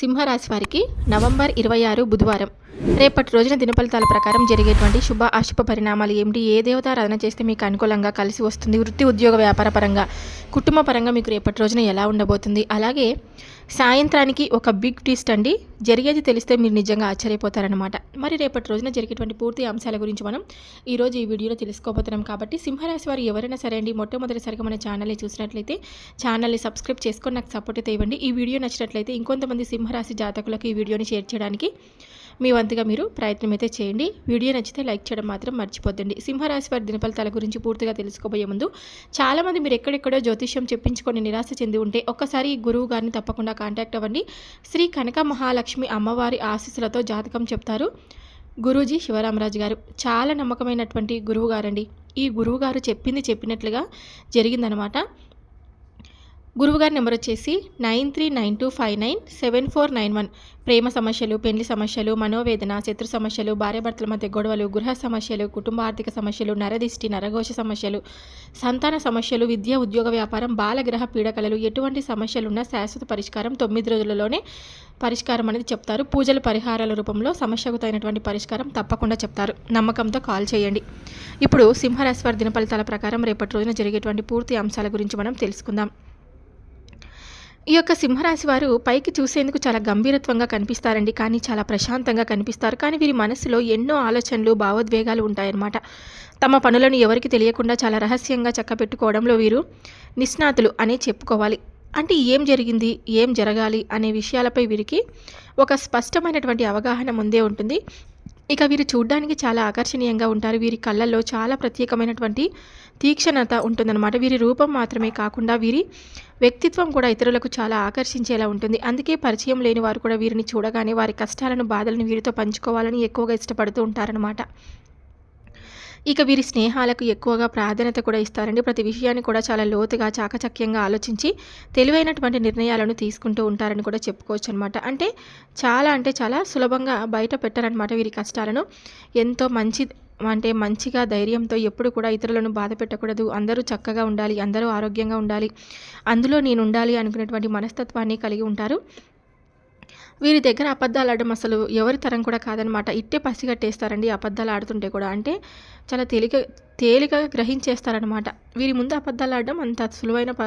సింహరాశి వారికి నవంబర్ ఇరవై ఆరు బుధవారం. రేపటి రోజున దినఫలితాల ప్రకారం జరిగేటువంటి శుభ అశుభ పరిణామాలు ఏమిటి? ఏ దేవతారాధన చేస్తే మీకు అనుకూలంగా కలిసి వస్తుంది? వృత్తి ఉద్యోగ వ్యాపార పరంగా కుటుంబ పరంగా మీకు రేపటి రోజున ఎలా ఉండబోతుంది? అలాగే సాయంత్రానికి ఒక బిగ్ ట్విస్ట్ అండి. జరిగేది తెలిస్తే మీరు నిజంగా ఆశ్చర్యపోతారనమాట మరి రేపటి రోజున జరిగేటువంటి పూర్తి అంశాల గురించి మనం ఈరోజు ఈ వీడియోలో తెలుసుకోబోతున్నాం కాబట్టి సింహరాశి వారు ఎవరైనా సరే అండి మొట్టమొదటిసారిగా మన ఛానల్ని చూసినట్లయితే ఛానల్ని సబ్స్క్రైబ్ చేసుకొని నాకు సపోర్ట్ అయితే ఇవ్వండి. ఈ వీడియో నచ్చినట్లయితే ఇంకొంతమంది సింహరాశి జాతకులకు ఈ వీడియోని షేర్ చేయడానికి మీ వంతుగా మీరు ప్రయత్నం అయితే చేయండి. వీడియో నచ్చితే లైక్ చేయడం మాత్రం మర్చిపోద్దండి. సింహరాశి వారి దినఫలితాల గురించి పూర్తిగా తెలుసుకోబోయే ముందు చాలామంది మీరు ఎక్కడెక్కడో జ్యోతిష్యం చెప్పించుకొని నిరాశ చెంది ఉంటే ఒక్కసారి ఈ గురువు గారిని తప్పకుండా కాంటాక్ట్ అవ్వండి. శ్రీ కనక మహాలక్ష్మి అమ్మవారి ఆశీస్సులతో జాతకం చెప్తారు గురూజీ శివరామరాజు గారు. చాలా నమ్మకమైనటువంటి గురువు గారండి. ఈ గురువు గారు చెప్పింది చెప్పినట్లుగా జరిగిందనమాట గురువుగారి నెంబర్ వచ్చేసి nine three nine two five nine seven four nine one. ప్రేమ సమస్యలు పెళ్ళి సమస్యలు మనోవేదన శత్రు సమస్యలు భార్యాభర్తల మధ్య గొడవలు గృహ సమస్యలు కుటుంబ ఆర్థిక సమస్యలు నరదిష్టి నరఘోష సమస్యలు సంతాన సమస్యలు విద్య ఉద్యోగ వ్యాపారం బాలగ్రహ పీడకలలు ఎటువంటి సమస్యలున్నా శాశ్వత పరిష్కారం తొమ్మిది రోజులలోనే పరిష్కారం అనేది చెప్తారు. పూజల పరిహారాల రూపంలో సమస్యకు తగినటువంటి పరిష్కారం తప్పకుండా చెప్తారు. నమ్మకంతో కాల్ చేయండి. ఇప్పుడు సింహరాశి వారి దిన ఫలితాల ప్రకారం రేపటి రోజున జరిగేటువంటి పూర్తి అంశాల గురించి మనం తెలుసుకుందాం. ఈ యొక్క సింహరాశి వారు పైకి చూసేందుకు చాలా గంభీరత్వంగా కనిపిస్తారండి. కానీ చాలా ప్రశాంతంగా కనిపిస్తారు. కానీ వీరి మనసులో ఎన్నో ఆలోచనలు భావోద్వేగాలు ఉంటాయన్నమాట. తమ పనులను ఎవరికి తెలియకుండా చాలా రహస్యంగా చక్కబెట్టుకోవడంలో వీరు నిష్ణాతులు అనే చెప్పుకోవాలి. అంటే ఏం జరిగింది ఏం జరగాలి అనే విషయాలపై వీరికి ఒక స్పష్టమైనటువంటి అవగాహన ముందే ఉంటుంది. ఇక వీరు చూడ్డానికి చాలా ఆకర్షణీయంగా ఉంటారు. వీరి కళ్ళల్లో చాలా ప్రత్యేకమైనటువంటి తీక్షణత ఉంటుందన్నమాట. వీరి రూపం మాత్రమే కాకుండా వీరి వ్యక్తిత్వం కూడా ఇతరులకు చాలా ఆకర్షించేలా ఉంటుంది. అందుకే పరిచయం లేని వారు కూడా వీరిని చూడగానే వారి కష్టాలను బాధలను వీరితో పంచుకోవాలని ఎక్కువగా ఇష్టపడుతూ ఉంటారనమాట ఇక వీరి స్నేహాలకు ఎక్కువగా ప్రాధాన్యత కూడా ఇస్తారండి. ప్రతి విషయాన్ని కూడా చాలా లోతుగా చాకచక్యంగా ఆలోచించి తెలివైనటువంటి నిర్ణయాలను తీసుకుంటూ ఉంటారని కూడా చెప్పుకోవచ్చు అనమాట అంటే చాలా అంటే చాలా సులభంగా బయట పెట్టారనమాట వీరి కష్టాలను. ఎంతో మంచి అంటే మంచిగా ధైర్యంతో ఎప్పుడు కూడా ఇతరులను బాధ పెట్టకూడదు. అందరూ చక్కగా ఉండాలి అందరూ ఆరోగ్యంగా ఉండాలి. అందులో నేను ఉండాలి అనుకునేటువంటి మనస్తత్వాన్ని కలిగి ఉంటారు. వీరి దగ్గర అబద్ధాలు ఆడడం అసలు ఎవరి తరం కూడా కాదనమాట. ఇట్టే పసిగట్టేస్తారండి అబద్ధాలు ఆడుతుంటే కూడా. అంటే చాలా తేలిక తేలికగా గ్రహించేస్తారనమాట. వీరి ముందు అబద్ధాలు ఆడడం అంత సులువైన ప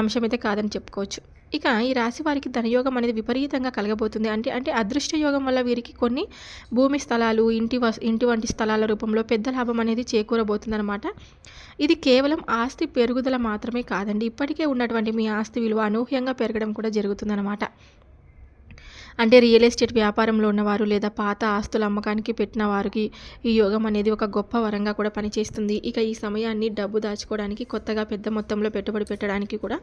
అంశం అయితే కాదని చెప్పుకోవచ్చు. ఇక ఈ రాశి వారికి ధనయోగం అనేది విపరీతంగా కలగబోతుంది. అంటే అంటే అదృష్ట యోగం వల్ల వీరికి కొన్ని భూమి స్థలాలు ఇంటి వ ఇంటి వంటి స్థలాల రూపంలో పెద్ద లాభం అనేది చేకూరబోతుందన్నమాట ఇది కేవలం ఆస్తి పెరుగుదల మాత్రమే కాదండి. ఇప్పటికే ఉన్నటువంటి మీ ఆస్తి విలువ అనూహ్యంగా పెరగడం కూడా జరుగుతుందన్నమాట అంటే రియల్ ఎస్టేట్ వ్యాపారంలో ఉన్నవారు లేదా పాత ఆస్తుల అమ్మకానికి పెట్టిన వారికి ఈ యోగం అనేది ఒక గొప్ప వరంగా కూడా పనిచేస్తుంది. ఇక ఈ సమయాన్ని డబ్బు దాచుకోవడానికి కొత్తగా పెద్ద మొత్తంలో పెట్టుబడి పెట్టడానికి కూడా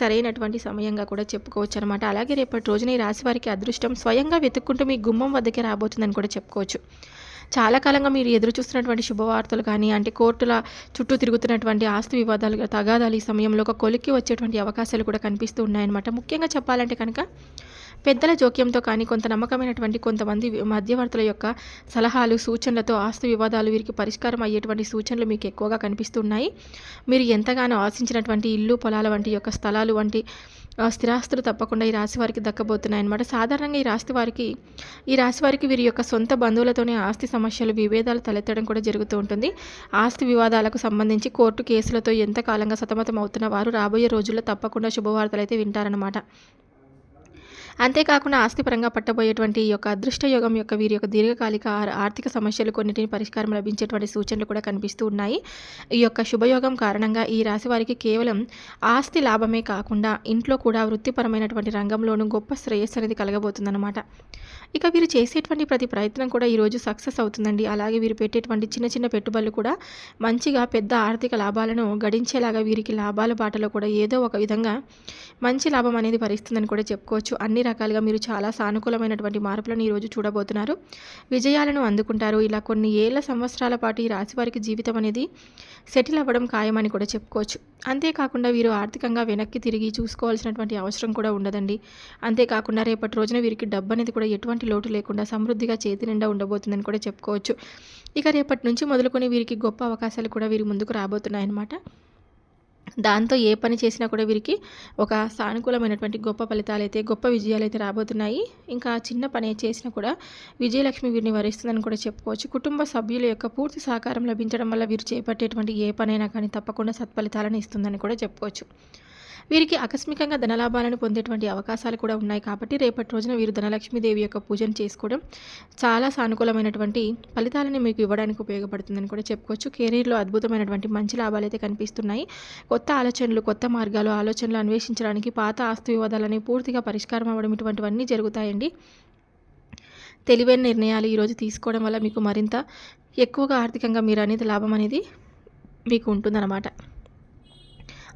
సరైనటువంటి సమయంగా కూడా చెప్పుకోవచ్చు అనమాట అలాగే రేపటి రోజున ఈ రాశి వారికి అదృష్టం స్వయంగా వెతుక్కుంటూ మీ గుమ్మం వద్దకే రాబోతుందని కూడా చెప్పుకోవచ్చు. చాలా కాలంగా మీరు ఎదురు చూస్తున్నటువంటి శుభవార్తలు కానీ అంటే కోర్టుల చుట్టూ తిరుగుతున్నటువంటి ఆస్తి వివాదాలు తగాదాలు ఈ సమయంలో ఒక కొలిక్కి వచ్చేటువంటి అవకాశాలు కూడా కనిపిస్తూ ఉన్నాయన్నమాట. ముఖ్యంగా చెప్పాలంటే కనుక పెద్దల జోక్యంతో కానీ కొంత నమ్మకమైనటువంటి కొంతమంది మధ్యవర్తుల యొక్క సలహాలు సూచనలతో ఆస్తి వివాదాలు వీరికి పరిష్కారం అయ్యేటువంటి సూచనలు మీకు ఎక్కువగా కనిపిస్తున్నాయి. మీరు ఎంతగానో ఆశించినటువంటి ఇల్లు పొలాల వంటి యొక్క స్థలాలు వంటి స్థిరాస్తులు తప్పకుండా ఈ రాశి వారికి దక్కబోతున్నాయి అనమాట సాధారణంగా ఈ రాశి వారికి ఈ రాశి వారికి వీరి యొక్క సొంత బంధువులతోనే ఆస్తి సమస్యలు విభేదాలు తలెత్తడం కూడా జరుగుతూ ఉంటుంది. ఆస్తి వివాదాలకు సంబంధించి కోర్టు కేసులతో ఎంతకాలంగా సతమతం అవుతున్న వారు రాబోయే రోజుల్లో తప్పకుండా శుభవార్తలు అయితే వింటారనమాట అంతేకాకుండా ఆస్తిపరంగా పట్టబోయేటువంటి ఈ యొక్క అదృష్ట యోగం యొక్క వీరి యొక్క దీర్ఘకాలిక ఆర్థిక సమస్యలు కొన్నిటిని పరిష్కారం లభించేటువంటి సూచనలు కూడా కనిపిస్తూ ఉన్నాయి. ఈ యొక్క శుభయోగం కారణంగా ఈ రాశి వారికి కేవలం ఆస్తి లాభమే కాకుండా ఇంట్లో కూడా వృత్తిపరమైనటువంటి రంగంలోనూ గొప్ప శ్రేయస్సు అనేది కలగబోతుందన్నమాట. ఇక వీరు చేసేటువంటి ప్రతి ప్రయత్నం కూడా ఈరోజు సక్సెస్ అవుతుందండి. అలాగే వీరు పెట్టేటువంటి చిన్న చిన్న పెట్టుబడులు కూడా మంచిగా పెద్ద ఆర్థిక లాభాలను గడించేలాగా వీరికి లాభాల బాటలో కూడా ఏదో ఒక విధంగా మంచి లాభం అనేది భరిస్తుందని కూడా చెప్పుకోవచ్చు. అన్ని రకాలుగా మీరు చాలా సానుకూలమైనటువంటి మార్పులను ఈరోజు చూడబోతున్నారు. విజయాలను అందుకుంటారు. ఇలా కొన్ని ఏళ్ళ సంవత్సరాల పాటు ఈ రాశి వారికి జీవితం అనేది సెటిల్ అవ్వడం ఖాయమని కూడా చెప్పుకోవచ్చు. అంతేకాకుండా వీరు ఆర్థికంగా వెనక్కి తిరిగి చూసుకోవాల్సినటువంటి అవసరం కూడా ఉండదండి. అంతేకాకుండా రేపటి రోజున వీరికి డబ్బు అనేది కూడా ఎటువంటి లోటు లేకుండా సమృద్ధిగా చేతి నిండా ఉండబోతుందని కూడా చెప్పుకోవచ్చు. ఇక రేపటి నుంచి మొదలుకొని వీరికి గొప్ప అవకాశాలు కూడా వీరి ముందుకు రాబోతున్నాయన్నమాట. దాంతో ఏ పని చేసినా కూడా వీరికి ఒక సానుకూలమైనటువంటి గొప్ప ఫలితాలు అయితే గొప్ప విజయాలు అయితే రాబోతున్నాయి. ఇంకా చిన్న పని చేసినా కూడా విజయలక్ష్మి వీరిని వరిస్తుందని కూడా చెప్పుకోవచ్చు. కుటుంబ సభ్యుల యొక్క పూర్తి సహకారం లభించడం వల్ల వీరు చేపట్టేటువంటి ఏ పనైనా కానీ తప్పకుండా సత్ఫలితాలను ఇస్తుందని కూడా చెప్పుకోవచ్చు. వీరికి ఆకస్మికంగా ధనలాభాలను పొందేటువంటి అవకాశాలు కూడా ఉన్నాయి కాబట్టి రేపటి రోజున వీరు ధనలక్ష్మీదేవి యొక్క పూజను చేసుకోవడం చాలా సానుకూలమైనటువంటి ఫలితాలను మీకు ఇవ్వడానికి ఉపయోగపడుతుందని కూడా చెప్పుకోవచ్చు. కెరీర్లో అద్భుతమైనటువంటి మంచి లాభాలు అయితే కనిపిస్తున్నాయి. కొత్త ఆలోచనలు కొత్త మార్గాలు ఆలోచనలు అన్వేషించడానికి పాత ఆస్తి వివాదాలని పూర్తిగా పరిష్కారం అవ్వడం ఇటువంటివన్నీ జరుగుతాయండి. తెలివైన నిర్ణయాలు ఈరోజు తీసుకోవడం వల్ల మీకు మరింత ఎక్కువగా ఆర్థికంగా మీరు అనేది లాభం అనేది మీకు ఉంటుందన్నమాట.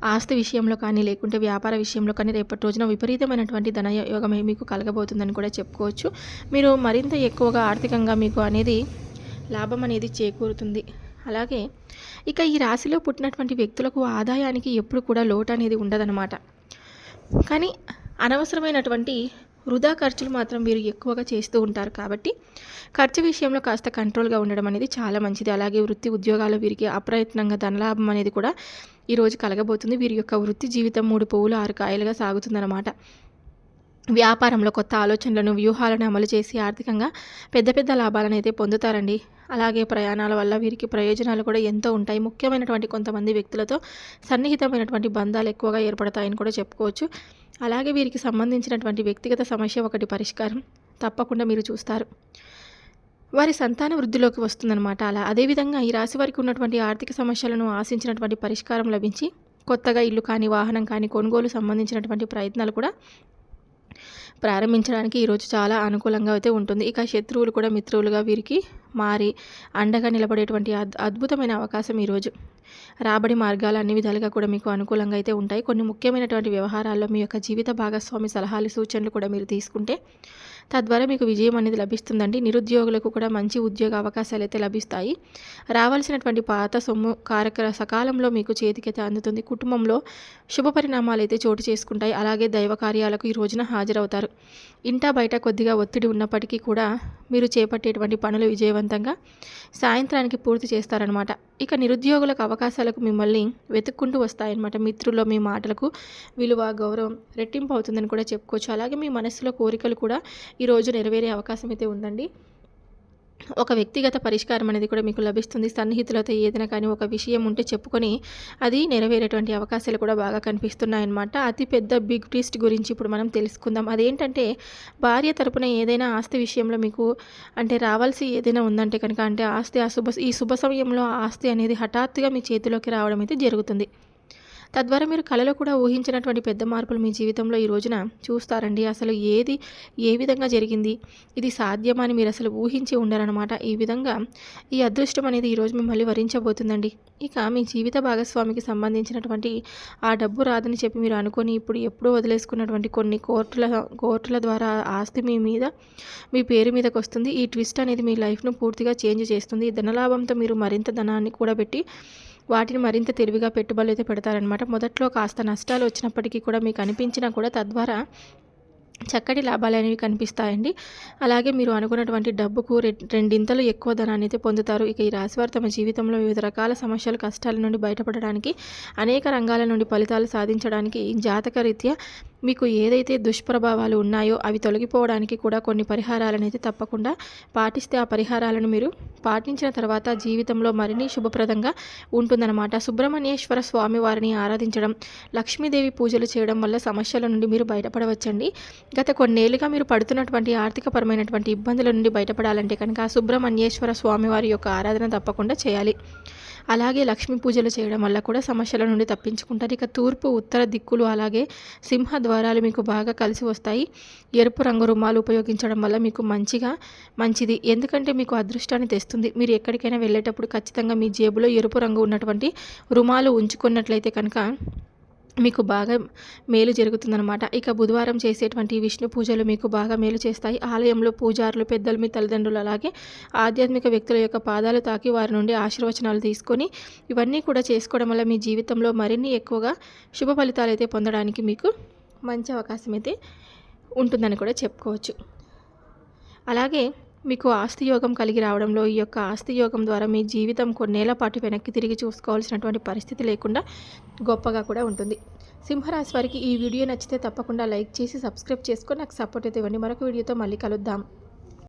ఆస్తి విషయంలో కానీ లేకుంటే వ్యాపార విషయంలో కానీ రేపటి రోజున విపరీతమైనటువంటి ధనయోగమే మీకు కలగబోతుందని కూడా చెప్పుకోవచ్చు. మీరు మరింత ఎక్కువగా ఆర్థికంగా మీకు అనేది లాభం అనేది చేకూరుతుంది. అలాగే ఇక ఈ రాశిలో పుట్టినటువంటి వ్యక్తులకు ఆదాయానికి ఎప్పుడు కూడా లోటు అనేది ఉండదన్నమాట. కానీ అనవసరమైనటువంటి వృధా ఖర్చులు మాత్రం వీరు ఎక్కువగా చేస్తూ ఉంటారు కాబట్టి ఖర్చు విషయంలో కాస్త కంట్రోల్గా ఉండడం అనేది చాలా మంచిది. అలాగే వృత్తి ఉద్యోగాలు వీరికి అప్రయత్నంగా ధనలాభం అనేది కూడా ఈరోజు కలగబోతుంది. వీరి యొక్క వృత్తి జీవితం మూడు పువ్వులు ఆరు కాయలుగా సాగుతుందన్నమాట. వ్యాపారంలో కొత్త ఆలోచనలను వ్యూహాలను అమలు చేసి ఆర్థికంగా పెద్ద పెద్ద లాభాలను అయితే పొందుతారండి. అలాగే ప్రయాణాల వల్ల వీరికి ప్రయోజనాలు కూడా ఎంతో ఉంటాయి. ముఖ్యమైనటువంటి కొంతమంది వ్యక్తులతో సన్నిహితమైనటువంటి బంధాలు ఎక్కువగా ఏర్పడతాయని కూడా చెప్పుకోవచ్చు. అలాగే వీరికి సంబంధించినటువంటి వ్యక్తిగత సమస్య ఒకటి పరిష్కారం తప్పకుండా మీరు చూస్తారు. వారి సంతాన వృద్ధిలోకి వస్తుందన్నమాట అలా. అదేవిధంగా ఈ రాశి వారికి ఉన్నటువంటి ఆర్థిక సమస్యలను ఆశించినటువంటి పరిష్కారం లభించి కొత్తగా ఇల్లు కానీ వాహనం కానీ కొనుగోలు సంబంధించినటువంటి ప్రయత్నాలు కూడా ప్రారంభించడానికి ఈరోజు చాలా అనుకూలంగా అయితే ఉంటుంది. ఇక శత్రువులు కూడా మిత్రువులుగా వీరికి మారి అండగా నిలబడేటువంటి అద్భుతమైన అవకాశం ఈరోజు రాబడి మార్గాలు అన్ని విధాలుగా కూడా మీకు అనుకూలంగా అయితే ఉంటాయి. కొన్ని ముఖ్యమైనటువంటి వ్యవహారాల్లో మీ యొక్క జీవిత భాగస్వామి సలహాలు సూచనలు కూడా మీరు తీసుకుంటే తద్వారా మీకు విజయం అనేది లభిస్తుందండి. నిరుద్యోగులకు కూడా మంచి ఉద్యోగ అవకాశాలు అయితే లభిస్తాయి. రావాల్సినటువంటి పాత సొమ్ము కార్యక్ర సకాలంలో మీకు చేతికైతే అందుతుంది. కుటుంబంలో శుభ పరిణామాలు అయితే చోటు చేసుకుంటాయి. అలాగే దైవ కార్యాలకు ఈ రోజున హాజరవుతారు. ఇంటా బయట కొద్దిగా ఒత్తిడి ఉన్నప్పటికీ కూడా మీరు చేపట్టేటువంటి పనులు విజయవంతంగా సాయంత్రానికి పూర్తి చేస్తారనమాట ఇక నిరుద్యోగులకు అవకాశాలకు మిమ్మల్ని వెతుక్కుంటూ వస్తాయన్నమాట. మిత్రుల్లో మీ మాటలకు విలువ గౌరవం రెట్టింపు అవుతుందని కూడా చెప్పుకోవచ్చు. అలాగే మీ మనసులో కోరికలు కూడా ఈరోజు నెరవేరే అవకాశం అయితే ఉందండి. ఒక వ్యక్తిగత పరిష్కారం అనేది కూడా మీకు లభిస్తుంది. సన్నిహితులతో ఏదైనా కానీ ఒక విషయం ఉంటే చెప్పుకొని అది నెరవేరేటువంటి అవకాశాలు కూడా బాగా కనిపిస్తున్నాయన్నమాట. అతిపెద్ద బిగ్ ట్విస్ట్ గురించి ఇప్పుడు మనం తెలుసుకుందాం. అదేంటంటే భార్య తరపున ఏదైనా ఆస్తి విషయంలో మీకు అంటే రావాల్సి ఏదైనా ఉందంటే కనుక అంటే ఆస్తి ఆ శుభ ఈ శుభ సమయంలో ఆస్తి అనేది హఠాత్తుగా మీ చేతిలోకి రావడం అయితే జరుగుతుంది. తద్వారా మీరు కళలో కూడా ఊహించినటువంటి పెద్ద మార్పులు మీ జీవితంలో ఈ రోజున చూస్తారండి. అసలు ఏది ఏ విధంగా జరిగింది? ఇది సాధ్యమని మీరు అసలు ఊహించి ఉండరనమాట ఈ విధంగా ఈ అదృష్టం అనేది ఈరోజు మిమ్మల్ని వరించబోతుందండి. ఇక మీ జీవిత భాగస్వామికి సంబంధించినటువంటి ఆ డబ్బు రాదని చెప్పి మీరు అనుకొని ఇప్పుడు ఎప్పుడూ వదిలేసుకున్నటువంటి కొన్ని కోర్టుల కోర్టుల ద్వారా ఆస్తి మీ మీద మీ పేరు మీదకి వస్తుంది. ఈ ట్విస్ట్ అనేది మీ లైఫ్ను పూర్తిగా చేంజ్ చేస్తుంది. ధనలాభంతో మీరు మరింత ధనాన్ని కూడా పెట్టి వాటిని మరింత తెలివిగా పెట్టుబడులు అయితే పెడతారనమాట మొదట్లో కాస్త నష్టాలు వచ్చినప్పటికీ కూడా మీకు అనిపించినా కూడా తద్వారా చక్కటి లాభాలు అనేవి కనిపిస్తాయండి. అలాగే మీరు అనుకున్నటువంటి డబ్బుకు రెండింతలు ఎక్కువ ధనాన్ని అయితే పొందుతారు. ఇక ఈ రాశివారు తమ జీవితంలో వివిధ రకాల సమస్యలు కష్టాల నుండి బయటపడడానికి అనేక రంగాల నుండి ఫలితాలు సాధించడానికి జాతక రీత్యా మీకు ఏదైతే దుష్ప్రభావాలు ఉన్నాయో అవి తొలగిపోవడానికి కూడా కొన్ని పరిహారాలను అయితే తప్పకుండా పాటిస్తే ఆ పరిహారాలను మీరు పాటించిన తర్వాత జీవితంలో మరిన్ని శుభప్రదంగా ఉంటుందన్నమాట. సుబ్రహ్మణ్యేశ్వర స్వామి వారిని ఆరాధించడం లక్ష్మీదేవి పూజలు చేయడం వల్ల సమస్యల నుండి మీరు బయటపడవచ్చండి. గత కొన్నేళ్ళుగా మీరు పడుతున్నటువంటి ఆర్థికపరమైనటువంటి ఇబ్బందుల నుండి బయటపడాలంటే కనుక సుబ్రహ్మణ్యేశ్వర స్వామి వారి యొక్క ఆరాధన తప్పకుండా చేయాలి. అలాగే లక్ష్మీ పూజలు చేయడం వల్ల కూడా సమస్యల నుండి తప్పించుకుంటారు. ఇక తూర్పు ఉత్తర దిక్కులు అలాగే సింహ ద్వారాలు మీకు బాగా కలిసి వస్తాయి. ఎరుపు రంగు రుమాలు ఉపయోగించడం వల్ల మీకు మంచిగా మంచిది. ఎందుకంటే మీకు అదృష్టాన్ని తెస్తుంది. మీరు ఎక్కడికైనా వెళ్ళేటప్పుడు ఖచ్చితంగా మీ జేబులో ఎరుపు రంగు ఉన్నటువంటి రుమాలు ఉంచుకున్నట్లయితే కనుక మీకు బాగా మేలు జరుగుతుందనమాట ఇక బుధవారం చేసేటువంటి విష్ణు పూజలు మీకు బాగా మేలు చేస్తాయి. ఆలయంలో పూజారులు పెద్దలు మీ తల్లిదండ్రులు అలాగే ఆధ్యాత్మిక వ్యక్తుల యొక్క పాదాలు తాకి వారి నుండి ఆశీర్వచనాలు తీసుకొని ఇవన్నీ కూడా చేసుకోవడం వల్ల మీ జీవితంలో మరిన్ని ఎక్కువగా శుభ ఫలితాలు అయితే పొందడానికి మీకు మంచి అవకాశం అయితే ఉంటుందని కూడా చెప్పుకోవచ్చు. అలాగే మీకు ఆస్తి యోగం కలిగి రావడంలో ఈ యొక్క ఆస్తి యోగం ద్వారా మీ జీవితం కొన్నేళ్ళ పాటు వెనక్కి తిరిగి చూసుకోవాల్సినటువంటి పరిస్థితి లేకుండా గొప్పగా కూడా ఉంటుంది. సింహరాశి వారికి ఈ వీడియో నచ్చితే తప్పకుండా లైక్ చేసి సబ్స్క్రైబ్ చేసుకొని నాకు సపోర్ట్ అయితే ఇవ్వండి. మరొక వీడియోతో మళ్ళీ కలుద్దాం.